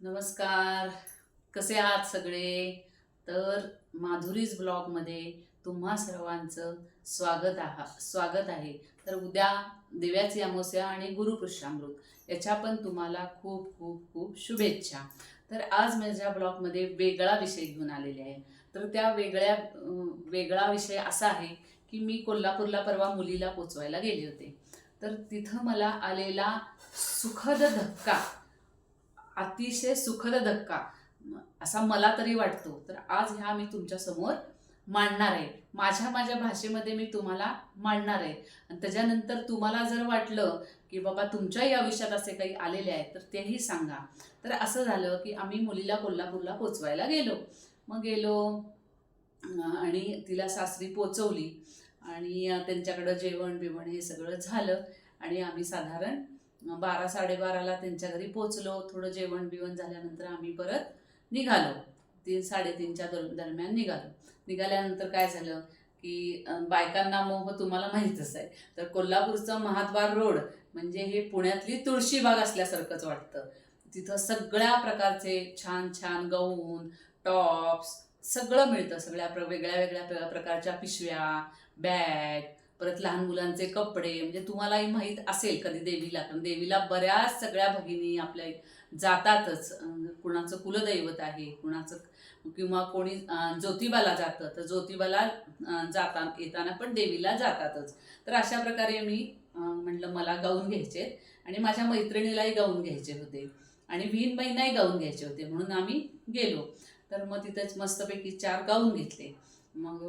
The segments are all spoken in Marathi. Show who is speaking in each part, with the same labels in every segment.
Speaker 1: नमस्कार. कसे आहात सगळे? तर माधुरीज ब्लॉगमध्ये तुम्हा सर्वांचं स्वागत आहा स्वागत आहे. तर उद्या दिव्याची अमावस्या आणि गुरुपुष्यामृत याच्या पण तुम्हाला खूप खूप खूप शुभेच्छा. तर आज माझ्या ब्लॉगमध्ये वेगळा विषय घेऊन आलेले आहे. तर त्या वेगळ्या वेगळा विषय असा आहे की मी कोल्हापूरला परवा मुलीला पोचवायला गेले होते. तर तिथं मला आलेला सुखद धक्का अतिशय सुखद धक्का. असा मला तरी वाटतो. तर आज ह्या मी तुमच्यासमोर मांडणार आहे. माझ्या माझ्या भाषेमध्ये मी तुम्हाला मांडणार आहे. आणि त्याच्यानंतर तुम्हाला जर वाटलं की बाबा तुमच्याही आयुष्यात असे काही आलेले आहेत तर तेही सांगा. तर असं झालं की आम्ही मुलीला कोल्हापूरला पोचवायला गेलो. मग गेलो आणि तिला सासरी पोचवली. आणि त्यांच्याकडं जेवण बिवण हे सगळं झालं. आणि आम्ही साधारण बारा साडेबाराला त्यांच्या घरी पोचलो थोडं जेवण बिवण झाल्यानंतर आम्ही परत निघालो. तीन साडेतीनच्या दर दरम्यान निघालो. निघाल्यानंतर काय झालं की बायकांना मोह तुम्हाला माहीतच आहे. तर कोल्हापूरचं महाद्वार रोड म्हणजे हे पुण्यातली तुळशीबाग असल्यासारखंच वाटतं. तिथं सगळ्या प्रकारचे छान छान गाऊन टॉप्स सगळं मिळतं. सगळ्या प्र वेगळ्या वेगळ्या प्र- प्रकारच्या पिशव्या बॅग परत लहान मुलांचे कपडे म्हणजे तुम्हालाही माहीत असेल कधी देवीला कारण देवीला बऱ्याच सगळ्या भगिनी आपल्या जातातच. कुणाचं कुलदैवत आहे कुणाचं किंवा कोणी ज्योतिबाला जातं तर ज्योतिबाला जाता येताना पण देवीला जातातच. तर अशा प्रकारे मी म्हटलं मला गाऊन घ्यायचे आणि माझ्या मैत्रिणीलाही गाऊन घ्यायचे होते आणि विहीन महिनाही गाऊन घ्यायचे होते म्हणून आम्ही गेलो. तर मग तिथेच मस्तपैकी चार गाऊन घेतले. मग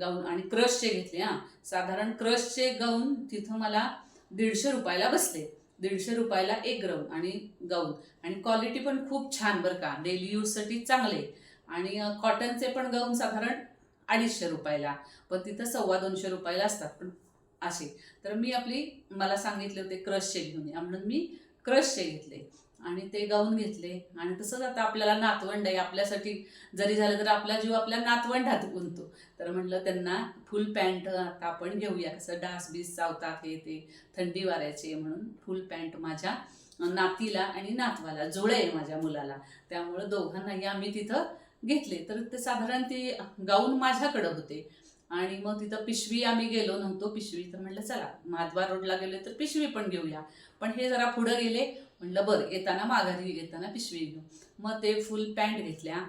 Speaker 1: गाऊन आणि क्रशचे घेतले हां. साधारण क्रशचे गाऊन तिथं मला दीडशे रुपयाला बसले. दीडशे रुपयाला एक ग्राउंड आणि गाऊन. आणि क्वालिटी पण खूप छान बरं का. डेली यूजसाठी चांगले. आणि कॉटनचे पण गाऊन साधारण अडीचशे रुपयाला. पण तिथं सव्वा दोनशे रुपयाला असतात. पण असे. तर मी आपली मला सांगितले होते क्रशचे घेऊन या. म्हणून मी क्रशचे घेतले. आणि ते गाऊन घेतले. आणि तसंच आता आपल्याला नातवंड आहे. आपल्यासाठी जरी झालं तर आपला जीव आपल्या नातवंडात गुंतो तर म्हटलं त्यांना फुल पॅन्ट आता आपण घेऊया. कसं डास बीस चावतात हे ते थंडी वाऱ्याचे म्हणून फुल पॅन्ट माझ्या नातीला आणि नातवाला. जुळे आहे माझ्या मुलाला. त्यामुळं दोघांनाही आम्ही तिथं घेतले. तर ते साधारण ते गाऊन माझ्याकडं होते. आणि मग तिथं पिशवी आम्ही गेलो नव्हतो. पिशवी तर म्हटलं चला महाद्वार रोडला गेलो तर पिशवी पण घेऊया. पण हे जरा पुढं गेले. म्हणलं बरं येताना माघारी येताना पिशवी घेऊ. मग ते फुल पॅन्ट घेतल्या.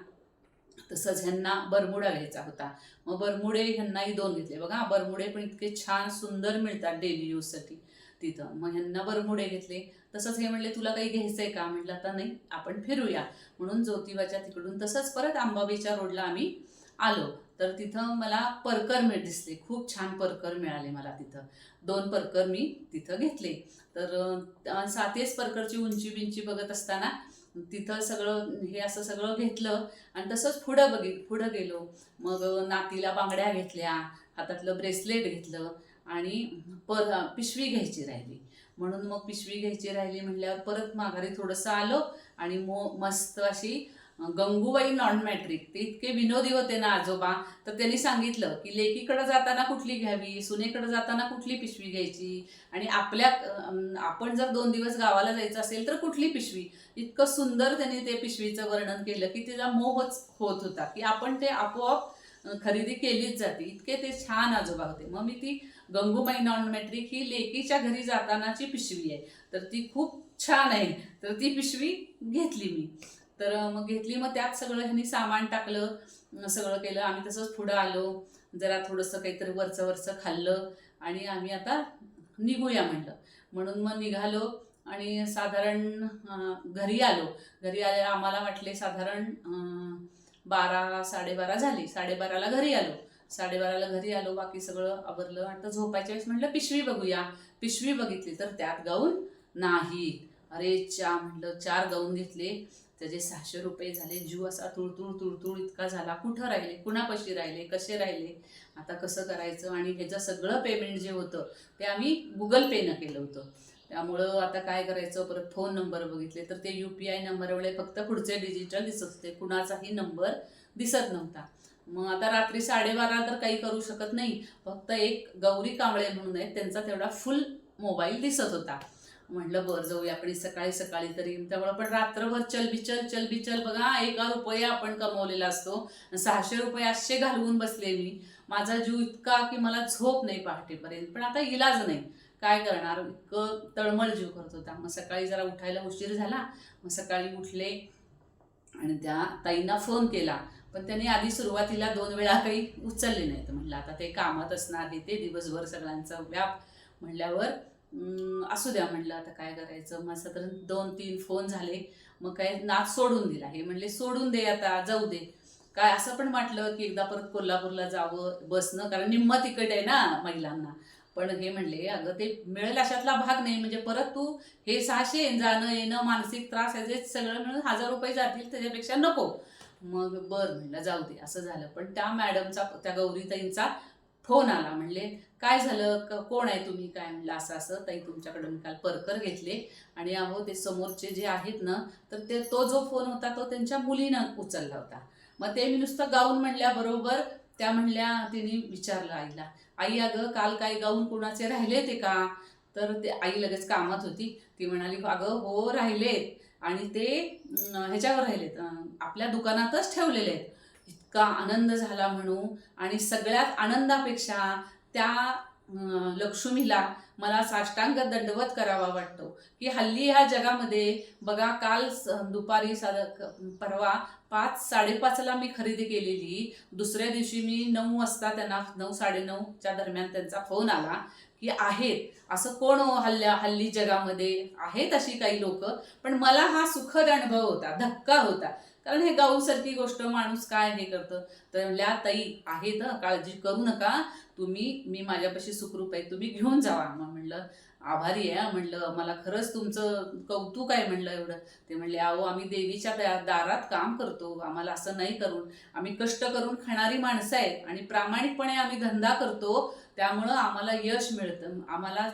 Speaker 1: तसंच ह्यांना बरमुडा घ्यायचा होता. मग बरमुडे ह्यांनाही दोन घेतले. बघा बरमुडे पण इतके छान सुंदर मिळतात डेली यूजसाठी तिथं. मग ह्यांना बरमुडे घेतले. तसंच हे म्हणले तुला काही घ्यायचं आहे का? म्हटलं आता नाही आपण फिरूया. म्हणून ज्योतिबाच्या तिकडून तसंच परत आंबाबीच्या रोडला आम्ही आलो तर तिथं मला परकर मिळ दिसले. खूप छान परकर मिळाले मला तिथं. दोन परकर मी तिथं घेतले. तर अं, सातेच परकरची उंची बिंची बघत असताना तिथं सगळं हे असं सगळं घेतलं आणि तसंच पुढं बघि पुढं गेलो. मग नातीला बांगड्या घेतल्या हातातलं ब्रेसलेट घेतलं आणि पर पिशवी घ्यायची राहिली. म्हणून मग पिशवी घ्यायची राहिली म्हटल्यावर परत माघारी थोडंसं आलो आणि मो मस्त अशी गंगूबाई नॉन मॅट्रिक ते इतके विनोदी होते ना आजोबा. तर त्यांनी सांगितलं की लेकीकडे जाताना कुठली घ्यावी सुनेकडे जाताना कुठली पिशवी घ्यायची? आणि आपल्या आपण जर दोन दिवस गावाला जायचं असेल तर कुठली पिशवी? इतकं सुंदर त्यांनी ते पिशवीचं वर्णन केलं की तिला मोहच होत होता की आपण ते आपोआप खरेदी केलीच जाते. इतके ते छान आजोबा होते. मग मी ती गंगूबाई नॉन मॅट्रिक ही लेकीच्या घरी जातानाची पिशवी आहे. तर ती खूप छान आहे. तर ती पिशवी घेतली मी. तर मग घेतली. मग त्यात सगळं ह्यांनी सामान टाकलं सगळं केलं. आम्ही तसंच पुढं आलो. जरा थोडंसं काहीतरी वरचं वरचं खाल्लं आणि आम्ही आता निघूया म्हटलं. म्हणून मग निघालो आणि साधारण घरी आलो. घरी आले आम्हाला वाटले साधारण बारा साडेबारा झाली. साडेबाराला घरी आलो. साडेबाराला घरी आलो. बाकी सगळं आवरलं. आता झोपायच्या वेळेस म्हटलं पिशवी बघूया. पिशवी बघितली तर त्यात गाऊन नाही. अरे चा म्हटलं चार गाऊन घेतले. त्याचे सहाशे रुपये झाले जीव असा तुळतुळ तुळतुळ इतका झाला. कुठं राहिले? कुणापाशी राहिले? कसे राहिले? आता कसं करायचं? आणि ह्याचं सगळं पेमेंट जे होतं ते आम्ही गुगल पेनं केलं होतं. त्यामुळं आता काय करायचं? परत फोन नंबर बघितले तर ते यू पी आय नंबरमुळे फक्त पुढचे डिजिटल दिसत होते. कुणाचाही नंबर दिसत नव्हता. मग आता रात्री साडेबारा तर काही करू शकत नाही. फक्त एक गौरी कांबळे म्हणून आहेत त्यांचा तेवढा फुल मोबाईल दिसत होता. म्हटलं बरं जाऊया आपण सकाळी सकाळी तरी. त्यामुळे पण रात्रभर चलबिचल चलबिचल बघा एका रुपये आपण कमवलेला असतो. सहाशे रुपये असे घालवून बसले मी. माझा जीव इतका की मला झोप नाही पहाटेपर्यंत. पण आता इलाज नाही. काय करणार? इतकं तळमळ जीव करत होता. मग सकाळी जरा उठायला उशीर झाला. मग सकाळी उठले आणि त्या ताईंना फोन केला. पण त्यांनी आधी सुरुवातीला दोन वेळा काही उचलले नाहीत. म्हणलं आता ते कामात असणार हे ते दिवसभर सगळ्यांचा व्याप. म्हणल्यावर असू द्या म्हणलं आता काय करायचं? मग साधारण दोन तीन फोन झाले. मग काय नाच सोडून दिला हे म्हणले सोडून दे आता जाऊ दे. काय असं पण वाटलं की एकदा परत कोल्हापूरला जावं बसणं कारण निम्म तिकट आहे ना महिलांना. पण हे म्हणले अगं ते मिळेल अशातला भाग नाही. म्हणजे परत तू हे सहाशे जाणं येणं मानसिक त्रास याचे सगळं मिळून हजार रुपये जातील त्याच्यापेक्षा नको. मग बरं म्हणलं जाऊ दे. असं झालं. पण त्या मॅडमचा त्या गौरीताईंचा फोन आला. म्हणले काय झालं? कोण आहे तुम्ही? काय म्हणलं असं असं. ताई तुमच्याकडे मी काल परकर घेतले. आणि अहो ते समोरचे जे आहेत ना तर ते तो जो फोन होता तो त्यांच्या मुलीनं उचलला होता. मग ते मी नुसतं गाऊन म्हणल्याबरोबर त्या म्हणल्या तिने विचारलं आईला आई अगं काल काय गाऊन कुणाचे राहिले ते का? तर ते आई लगेच कामात होती. ती म्हणाली अगं हो राहिलेत. आणि ते ह्याच्यावर राहिलेत. आपल्या दुकानातच ठेवलेले आहेत. इतका आनंद झाला म्हणू. आणि सगळ्यात आनंदापेक्षा त्या लक्ष्मीला मला साष्टांग दंडवत करावा वाटतो. की हल्ली ह्या जगामध्ये बघा काल दुपारी साध परवा पाच साडेपाचला मी खरेदी केलेली. दुसऱ्या दिवशी मी नऊ वाजता त्यांना नऊ साडेनऊच्या दरम्यान त्यांचा फोन आला की आहेत. असं कोण हो हल्ल्या हल्ली जगामध्ये? आहेत अशी काही लोक. पण मला हा सुखद अनुभव होता धक्का होता. कारण हे गाऊसारखी गोष्ट माणूस काय हे करतं? तर म्हणल्या ताई आहेत हं, काळजी करू नका. तुम्ही मी माझ्यापाशी सुखरूप आहे. तुम्ही घेऊन जावा. मग म्हणलं आभारी आहे म्हणलं मला खरंच तुमचं कौतुक आहे. म्हणलं एवढं. ते म्हणले अहो आम्ही देवीच्या दारात काम करतो. आम्हाला असं नाही करून. आम्ही कष्ट करून खाणारी माणसं आहेत आणि प्रामाणिकपणे आम्ही धंदा करतो. त्यामुळं आम्हाला यश मिळतं. आम्हाला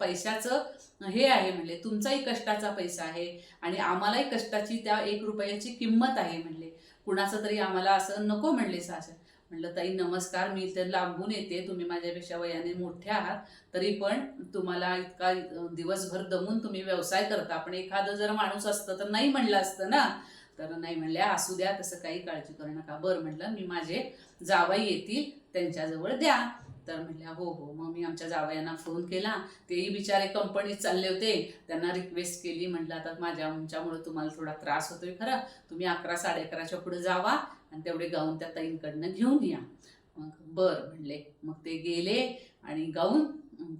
Speaker 1: पैशाचं हे आहे म्हणले. तुमचाही कष्टाचा पैसा आहे आणि आम्हालाही कष्टाची त्या एक रुपयाची किंमत आहे म्हणले. कुणाचं तरी आम्हाला असं नको म्हणले सासर. म्हणलं ताई नमस्कार मी तर लांबून येते. तुम्ही माझ्यापेक्षा वयाने मोठे आहात. तरी पण तुम्हाला इतका दिवसभर दमून तुम्ही व्यवसाय करता. पण एखादं जर माणूस असतं तर नाही म्हणलं असतं ना? तर नाही म्हणल्या असू द्या तसं काही काळजी करू नका. बरं म्हटलं मी माझे जावाई येतील. त्यांच्याजवळ द्या. तर म्हटल्या हो हो. मग मी आमच्या जावयांना फोन केला. तेही बिचारे कंपनीत चालले होते. त्यांना रिक्वेस्ट केली म्हटलं आता माझ्या आमच्यामुळे तुम्हाला थोडा त्रास होतोय खरं. तुम्ही अकरा साडे अकराच्या पुढे जावा आणि तेवढे गाऊन त्या ताईंकडनं घेऊन या. मग बरं म्हणले. मग ते गेले आणि गाऊन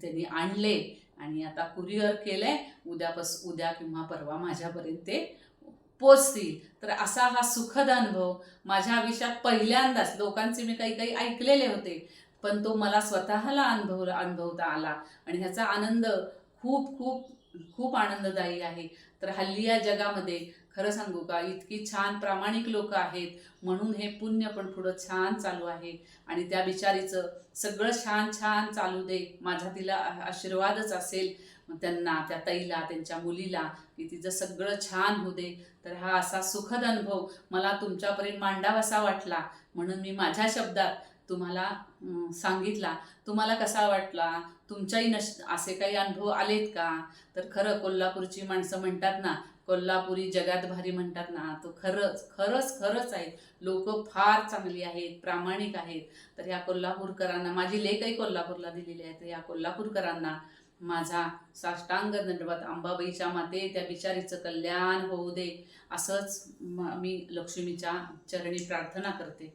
Speaker 1: त्यांनी आणले आणि आता कुरिअर केलंय. उद्यापास उद्या किंवा परवा माझ्यापर्यंत ते पोचतील. तर असा हा सुखद अनुभव माझ्या आयुष्यात पहिल्यांदाच. लोकांचे मी काही काही ऐकलेले होते. पण तो मला स्वतःला अनुभव अनुभवता आला. आणि ह्याचा आनंद खूप खूप खूप आनंददायी आहे. तर हल्ली या जगामध्ये खरं सांगू का इतकी छान प्रामाणिक लोक आहेत. म्हणून हे पुण्य पण पुढं छान चालू आहे. आणि त्या बिचारीचं सगळं छान छान चालू दे. माझा तिला आशीर्वादच असेल. त्यांना त्या ताईला त्यांच्या मुलीला की तिचं सगळं छान होऊ दे. तर हा असा सुखद अनुभव मला तुमच्यापर्यंत मांडावासा वाटला. म्हणून मी माझ्या शब्दात तुम्हाला सांगितला. तुम्हाला कसा वाटला? तुमच्याही नश असे काही अनुभव आलेत का? तर खरं कोल्हापूरची माणसं म्हणतात ना कोल्हापुरी जगात भारी म्हणतात ना तो खरंच खरंच खरंच आहे. लोक फार चांगली आहेत प्रामाणिक आहेत. तर या कोल्हापूरकरांना माझी लेखही कोल्हापूरला दिलेली आहे. तर या कोल्हापूरकरांना माझा साष्टांग दंडवत अंबाबाईच्या माते त्या बिचारीचं कल्याण होऊ दे असंच मी लक्ष्मीच्या चरणी प्रार्थना करते.